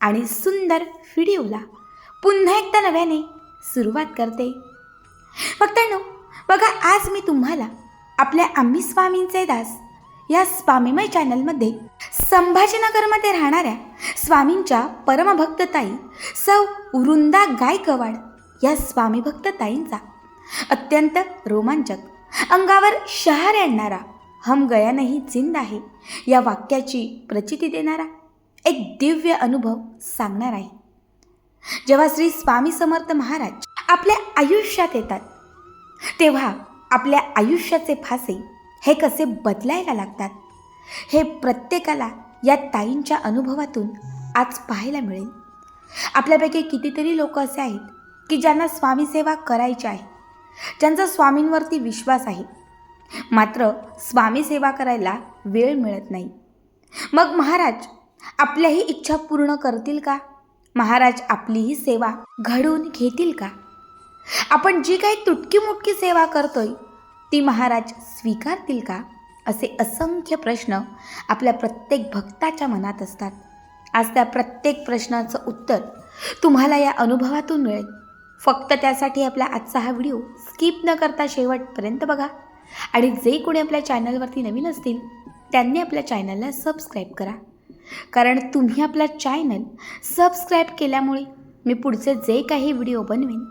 आणि सुंदर व्हिडिओला पुन्हा एकदा नव्याने सुरुवात करते. भक्तांनो बघा आज मी तुम्हाला आपल्या आम्ही स्वामींचे दास या स्वामीमय चॅनलमध्ये संभाजीनगरमध्ये राहणाऱ्या स्वामींच्या परमभक्तताई सौ वृंदा गायकवाड या स्वामी अत्यंत रोमांचक अंगावर शहर आणणारा हम गया नाही जिंद आहे या वाक्याची प्रचिती देणारा एक दिव्य अनुभव सांगणार आहे. जेव्हा श्री स्वामी समर्थ महाराज आपल्या आयुष्यात येतात तेव्हा आपल्या आयुष्याचे फासे हे कसे बदलायला लागतात हे प्रत्येकाला या ताईंच्या अनुभवातून आज पाहायला मिळेल. आपल्यापैकी कितीतरी लोक असे आहेत की ज्यांना स्वामीसेवा करायची आहे ज्यांचा स्वामींवरती विश्वास आहे. मात्र स्वामीसेवा करायला वेळ मिळत नाही. मग महाराज आपल्याही इच्छा पूर्ण करतील का? महाराज आपलीही सेवा घडवून घेतील का? आपण जी काही तुटकी मुटकी सेवा करतोय ती महाराज स्वीकारतील का? असे असंख्य प्रश्न आपल्या प्रत्येक भक्ताच्या मनात असतात. आज त्या प्रत्येक प्रश्नाचं उत्तर तुम्हाला या अनुभवातून मिळेल. फक्त त्यासाठी आपला आजचा हा व्हिडिओ स्किप न करता शेवटपर्यंत बघा. आणि जे कोणी आपल्या चॅनलवरती नवीन असतील त्यांनी आपल्या चॅनलला सबस्क्राईब करा. कारण तुम्ही आपला चॅनल सबस्क्राईब केल्यामुळे मी पुढचे जे काही व्हिडिओ बनवेन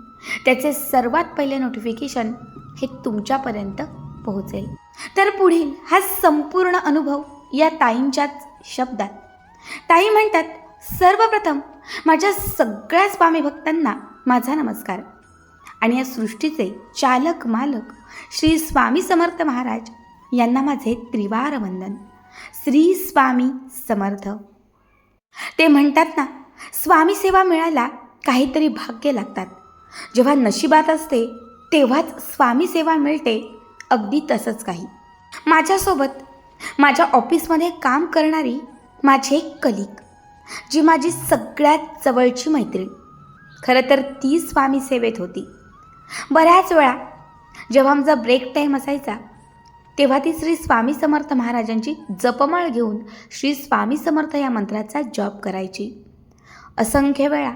त्याचे सर्वात पहिले नोटिफिकेशन हे तुमच्यापर्यंत पोहोचेल. तर पुढील हा संपूर्ण अनुभव या ताईंच्याच शब्दात. ताई म्हणतात सर्वप्रथम माझ्या सगळ्या स्वामी भक्तांना माझा नमस्कार. आणि या सृष्टीचे चालक मालक श्री स्वामी समर्थ महाराज यांना माझे त्रिवार वंदन. श्री स्वामी समर्थ. ते म्हणतात ना स्वामी सेवा मिळायला काहीतरी भाग्य लागतात. जेव्हा नशिबात असते तेव्हाच स्वामी सेवा मिळते अगदी तसंच काही. माझ्यासोबत माझ्या ऑफिसमध्ये काम करणारी माझी एक कलिक जी माझी सगळ्यात जवळची मैत्रीण. खरं तर ती स्वामी सेवेत होती. बऱ्याच वेळा जेव्हा आमचा ब्रेक टाईम असायचा तेव्हा ती श्री स्वामी समर्थ महाराजांची जपमाळ घेऊन श्री स्वामी समर्थ या मंत्राचा जॉब करायची. असंख्य वेळा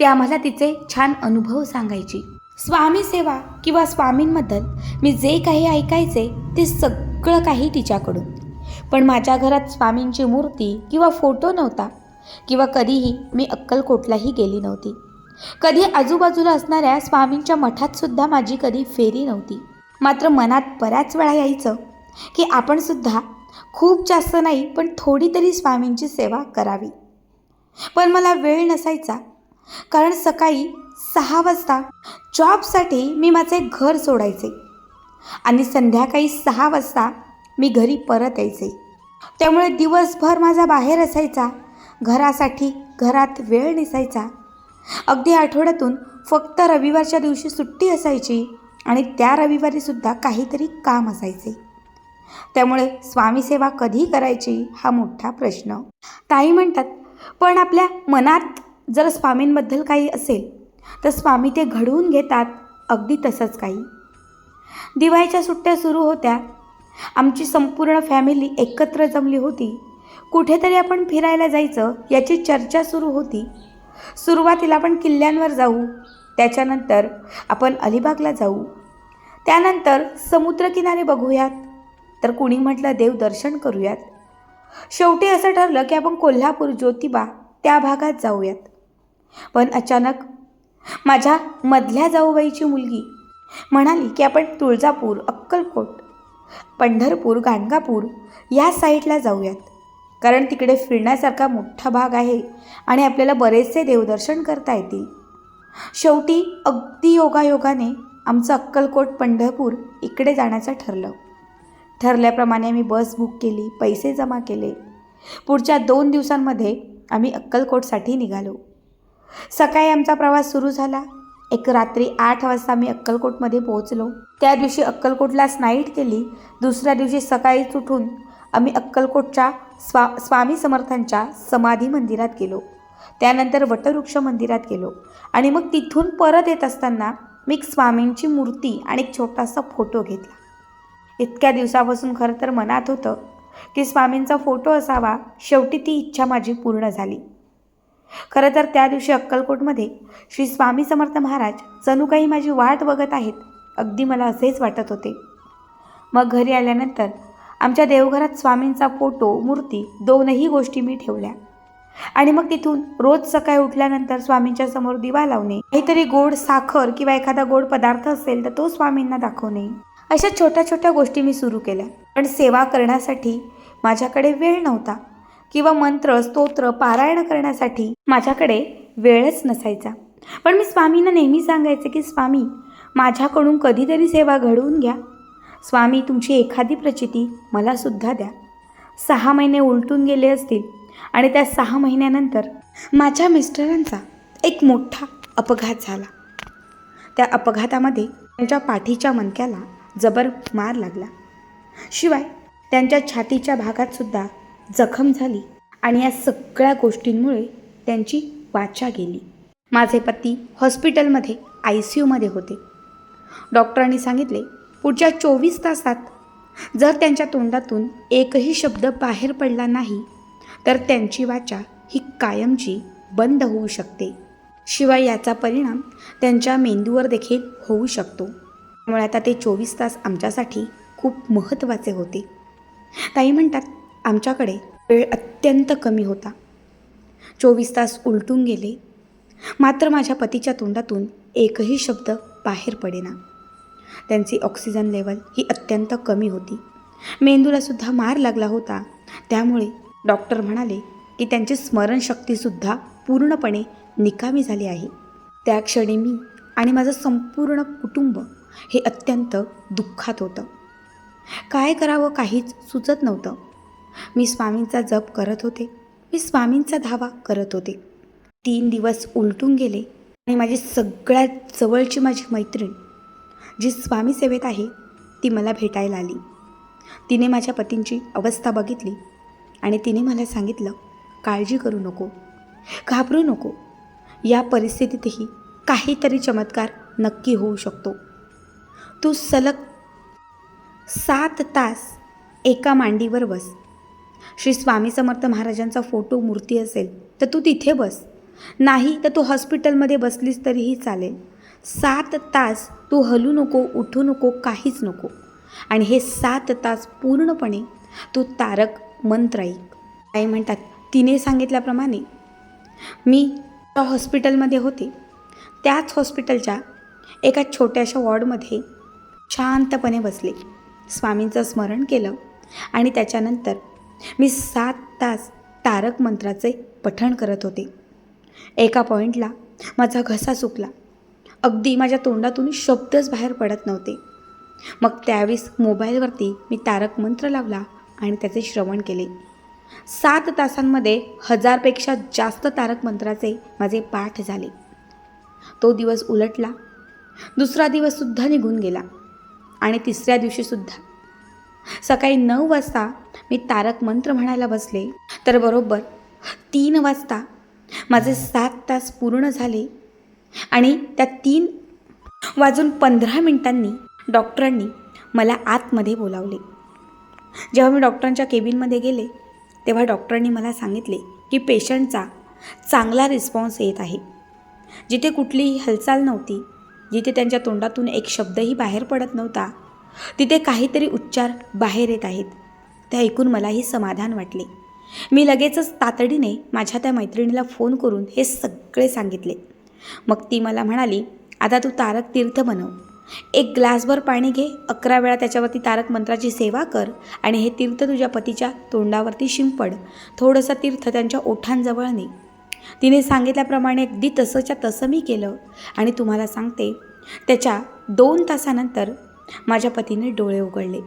ते आम्हाला तिचे छान अनुभव सांगायची. स्वामी सेवा किंवा स्वामींबद्दल मी जे काही ऐकायचे ते सगळं काही तिच्याकडून. पण माझ्या घरात स्वामींची मूर्ती किंवा फोटो नव्हता किंवा कधीही मी अक्कलकोटलाही गेली नव्हती. कधी आजूबाजूला असणाऱ्या स्वामींच्या मठातसुद्धा माझी कधी फेरी नव्हती. मात्र मनात बऱ्याच वेळा यायचं की आपणसुद्धा खूप जास्त नाही पण थोडी तरी स्वामींची सेवा करावी. पण मला वेळ नसायचा. कारण सकाळी सहा वाजता जॉबसाठी मी माझे घर सोडायचे. आणि संध्याकाळी सहा वाजता मी घरी परत यायचे. त्यामुळे दिवसभर माझा बाहेर असायचा. घरासाठी घरात वेळ नसायचा. अगदी आठवड्यातून फक्त रविवारच्या दिवशी सुट्टी असायची. आणि त्या रविवारीसुद्धा काहीतरी काम असायचे. त्यामुळे स्वामीसेवा कधी करायची हा मोठा प्रश्न. ताई म्हणतात पण आपल्या मनात जर स्वामींबद्दल काही असेल तर स्वामी ते घडवून घेतात अगदी तसंच काही. दिवाळीच्या सुट्ट्या सुरू होत्या. आमची संपूर्ण फॅमिली एकत्र जमली होती. कुठेतरी आपण फिरायला जायचं याची चर्चा सुरू होती. सुरुवातीला आपण किल्ल्यांवर जाऊ त्याच्यानंतर आपण अलिबागला जाऊ. त्यानंतर समुद्रकिनारे बघूयात. तर कुणी म्हटलं देवदर्शन करूयात. शेवटी असं ठरलं की आपण कोल्हापूर ज्योतिबा त्या भागात जाऊयात. पण अचानक माझ्या मधल्या जाऊबाईची मुलगी म्हणाली की आपण तुळजापूर अक्कलकोट पंढरपूर गाणगापूर या साईडला जाऊयात. कारण तिकडे फिरण्यासारखा मोठा भाग आहे आणि आपल्याला बरेचसे देवदर्शन करता येतील. शेवटी अगदी योगायोगाने आमचं अक्कलकोट पंढरपूर इकडे जाण्याचं ठरलं. ठरल्याप्रमाणे आम्ही बस बुक केली पैसे जमा केले. पुढच्या दोन दिवसांमध्ये आम्ही अक्कलकोटसाठी निघालो. सकाळी आमचा प्रवास सुरू झाला. एक रात्री आठ वाजता आम्ही अक्कलकोटमध्ये पोहोचलो. त्या दिवशी अक्कलकोटलाच नाईट केली. दुसऱ्या दिवशी सकाळीच उठून आम्ही अक्कलकोटच्या स्वा स्वामी समर्थांच्या समाधी मंदिरात गेलो. त्यानंतर वटवृक्ष मंदिरात गेलो. आणि मग तिथून परत येत असताना मी एक स्वामींची मूर्ती आणि एक छोटासा फोटो घेतला. इतक्या दिवसापासून खरं तर मनात होतं की स्वामींचा फोटो असावा शेवटी ती इच्छा माझी पूर्ण झाली. खरं तर त्या दिवशी अक्कलकोटमध्ये श्री स्वामी समर्थ महाराज जणू काही माझी वाट बघत आहेत अगदी मला असेच वाटत होते. मग घरी आल्यानंतर आमच्या देवघरात स्वामींचा फोटो मूर्ती दोनही गोष्टी मी ठेवल्या. आणि मग तिथून रोज सकाळी उठल्यानंतर स्वामींच्या समोर दिवा लावणे. काहीतरी गोड साखर किंवा एखादा गोड पदार्थ असेल तर तो स्वामींना दाखवणे. अशा छोट्या छोट्या गोष्टी मी सुरू केल्या. पण सेवा करण्यासाठी माझ्याकडे वेळ नव्हता किंवा मंत्र स्तोत्र पारायण करण्यासाठी माझ्याकडे वेळच नसायचा. पण मी स्वामींना नेहमी सांगायचे की स्वामी माझ्याकडून कधीतरी सेवा घडवून घ्या. स्वामी तुमची एखादी प्रचिती मला सुद्धा द्या. सहा महिने उलटून गेले असतील आणि त्या सहा महिन्यानंतर माझ्या मिस्टरांचा एक मोठा अपघात झाला. त्या अपघातामध्ये त्यांच्या पाठीच्या मणक्याला जबर मार लागला. शिवाय त्यांच्या छातीच्या भागातसुद्धा जखम झाली आणि या सगळ्या गोष्टींमुळे त्यांची वाचा गेली. माझे पती हॉस्पिटलमध्ये आय सी यूमध्ये होते. डॉक्टरांनी सांगितले पुढच्या चोवीस तासात जर त्यांच्या तोंडातून एकही शब्द बाहेर पडला नाही तर त्यांची वाचा ही कायमची बंद होऊ शकते. शिवाय याचा परिणाम त्यांच्या मेंदूवर देखील होऊ शकतो. त्यामुळे आता ते चोवीस तास आमच्यासाठी खूप महत्त्वाचे होते. ताई म्हणतात आमच्याकडे वेळ अत्यंत कमी होता. चोवीस तास उलटून गेले. मात्र माझ्या पतीच्या तोंडातून एकही शब्द बाहेर पडेना. त्यांची ऑक्सिजन लेवल ही अत्यंत कमी होती. मेंदूलासुद्धा मार लागला होता. त्यामुळे डॉक्टर म्हणाले की त्यांची स्मरणशक्तीसुद्धा पूर्णपणे निकामी झाली आहे. त्या क्षणी मी आणि माझं संपूर्ण कुटुंब हे अत्यंत दुःखात होतं. काय करावं काहीच सुचत नव्हतं. मी स्वामींचा जप करत होते. मी स्वामींचा धावा करत होते. तीन दिवस उलटून गेले आणि माझी सगळ्यात जवळची माझी मैत्रीण जी स्वामी सेवेत आहे ती मला भेटायला आली. तिने माझ्या पतींची अवस्था बघितली. आणि तिने मला सांगितलं काळजी करू नको घाबरू नको. या परिस्थितीतही काहीतरी चमत्कार नक्की होऊ शकतो. तू सलग सात तास एका मांडीवर बस. श्री स्वामी समर्थ महाराजांचा फोटो मूर्ती असेल तर तू तिथे बस. नाही तर तू हॉस्पिटलमध्ये बसलीस तरीही चालेल. सात तास तू हलू नको उठू नको काहीच नको. आणि हे सात तास पूर्णपणे तू तारक मंत्र ऐक. आई म्हणतात तिने सांगितल्याप्रमाणे मी त्या हॉस्पिटलमध्ये होते. त्याच हॉस्पिटलच्या एका छोट्याशा वॉर्डमध्ये शांतपणे बसले. स्वामींचं स्मरण केलं आणि त्याच्यानंतर मी सात तास तारक मंत्राचे पठण करत होते. एका पॉईंटला माझा घसा सुकला. अगदी माझ्या तोंडातून शब्दच बाहेर पडत नव्हते. मग त्यावेळेस मोबाईलवरती मी तारक मंत्र लावला आणि त्याचे श्रवण केले. सात तासांमध्ये हजारपेक्षा जास्त तारक मंत्राचे माझे पाठ झाले. तो दिवस उलटला. दुसरा दिवससुद्धा निघून गेला. आणि तिसऱ्या दिवशीसुद्धा सकाळी नऊ वाजता मी तारक मंत्र म्हणायला बसले. तर बरोबर तीन वाजता माझे सात तास पूर्ण झाले. आणि त्या तीन वाजून पंधरा मिनिटांनी डॉक्टरांनी मला आतमध्ये बोलावले. जेव्हा मी डॉक्टरांच्या केबिनमध्ये गेले तेव्हा डॉक्टरांनी मला सांगितले की पेशंटचा चांगला रिस्पॉन्स येत आहे. जिथे कुठलीही हालचाल नव्हती जिथे त्यांच्या तोंडातून एक शब्दही बाहेर पडत नव्हता तिथे काहीतरी उच्चार बाहेर येत आहेत. ते ऐकून मलाही समाधान वाटले. मी लगेचच तातडीने माझ्या त्या मैत्रिणीला फोन करून हे सगळे सांगितले. मग ती मला म्हणाली आता तू तारक तीर्थ बनव. एक ग्लासभर पाणी घे अकरा वेळा त्याच्यावरती तारक मंत्राची सेवा कर आणि हे तीर्थ तुझ्या पतीच्या तोंडावरती शिंपड. थोडंसं तीर्थ त्यांच्या ओठांजवळ ने. तिने सांगितल्याप्रमाणे अगदी तसंच्या तसं मी केलं आणि तुम्हाला सांगते त्याच्या दोन तासानंतर माझ्या पतीने डोळे उघडले.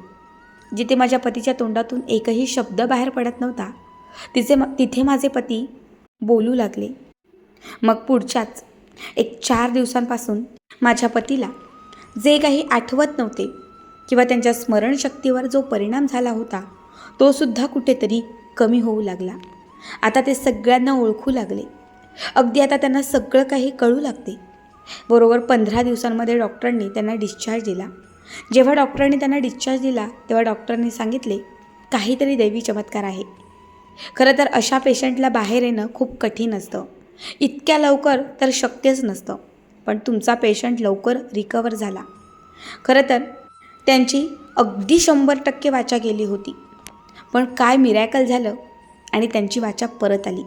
जिथे माझ्या पतीच्या तोंडातून एकही शब्द बाहेर पडत नव्हता तिचे म तिथे माझे पती बोलू लागले. मग पुढच्याच एक चार दिवसांपासून माझ्या पतीला जे काही आठवत नव्हते किंवा त्यांच्या स्मरणशक्तीवर जो परिणाम झाला होता तो सुद्धा कुठेतरी कमी होऊ लागला. आता ते सगळ्यांना ओळखू लागले. अगदी आता त्यांना सगळं काही कळू लागते. बरोबर पंधरा दिवसांमध्ये डॉक्टरांनी त्यांना डिस्चार्ज दिला. जेव्हा डॉक्टरांनी त्यांना डिस्चार्ज दिला तेव्हा डॉक्टरांनी सांगितले काहीतरी दैवी चमत्कार आहे. खरं तर अशा पेशंटला बाहेर येणं खूप कठीण असतं. इतक्या लवकर तर शक्यच नसतं. पण तुमचा पेशंट लवकर रिकवर झाला. खरं तर त्यांची अगदी शंभर टक्के वाचा गेली होती. पण काय मिरॅकल झालं आणि त्यांची वाचा परत आली?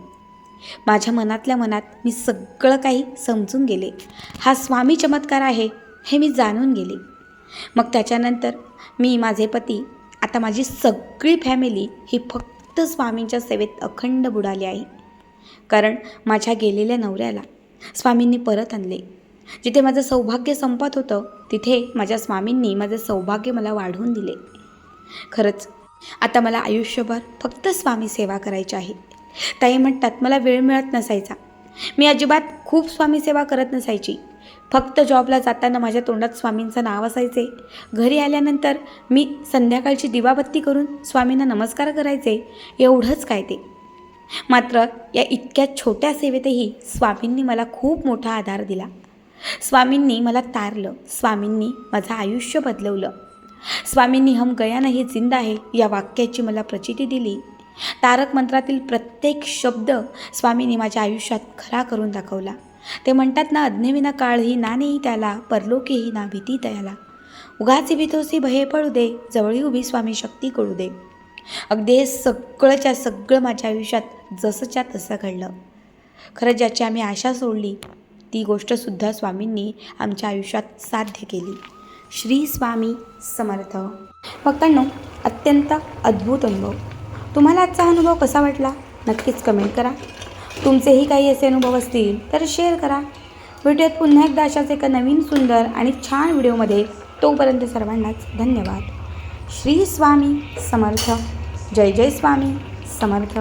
माझ्या मनातल्या मनात मी सगळं काही समजून गेले. हा स्वामी चमत्कार आहे हे मी जाणून गेले. मग त्याच्यानंतर मी माझे पती आता माझी सगळी फॅमिली ही फक्त स्वामींच्या सेवेत अखंड बुडाली आहे. कारण माझ्या गेलेल्या नवऱ्याला स्वामींनी परत आणले. जिथे माझं सौभाग्य संपत होतं तिथे माझ्या स्वामींनी माझं सौभाग्य मला वाढवून दिले. खरंच आता मला आयुष्यभर फक्त स्वामी सेवा करायची आहे. ताई म्हणतात मला वेळ मिळत नसायचा. मी अजिबात खूप स्वामी सेवा करत नसायची. फक्त जॉबला जाताना माझ्या तोंडात स्वामींचं नाव असायचे. घरी आल्यानंतर मी संध्याकाळची दिवाबत्ती करून स्वामींना नमस्कार करायचे. एवढंच काय ते. मात्र या इतक्या छोट्या सेवेतही स्वामींनी मला खूप मोठा आधार दिला. स्वामींनी मला तारलं. स्वामींनी माझं आयुष्य बदलवलं. स्वामींनी हम गया नाही जिंदा आहे या वाक्याची मला प्रचिती दिली. तारक मंत्रातील प्रत्येक शब्द स्वामींनी माझ्या आयुष्यात खरा करून दाखवला. ते म्हणतात ना अज्ञविना काळही ना नाही त्याला परलोकीही ना भीती त्याला उगाची भीतोसी भये पडू दे जवळी उभी स्वामी शक्ती कळू दे. अगदी हे सगळंच्या सगळं माझ्या आयुष्यात जसंच्या तसं घडलं. खरं ज्याची आम्ही आशा सोडली ती गोष्टसुद्धा स्वामींनी आमच्या आयुष्यात साध्य केली. श्री स्वामी समर्थ. भक्तांनो अत्यंत अद्भुत अनुभव. तुम्हाला आजचा अनुभव कसा वाटला? नक्कीच कमेंट करा. तुमचेही काही असे अनुभव असतील तर शेअर करा. व्हिडिओत पुन्हा एकदा अशाच एका नवीन सुंदर आणि छान व्हिडिओमध्ये तोपर्यंत सर्वांनाच धन्यवाद. श्री स्वामी समर्थ. जय जय स्वामी समर्थ.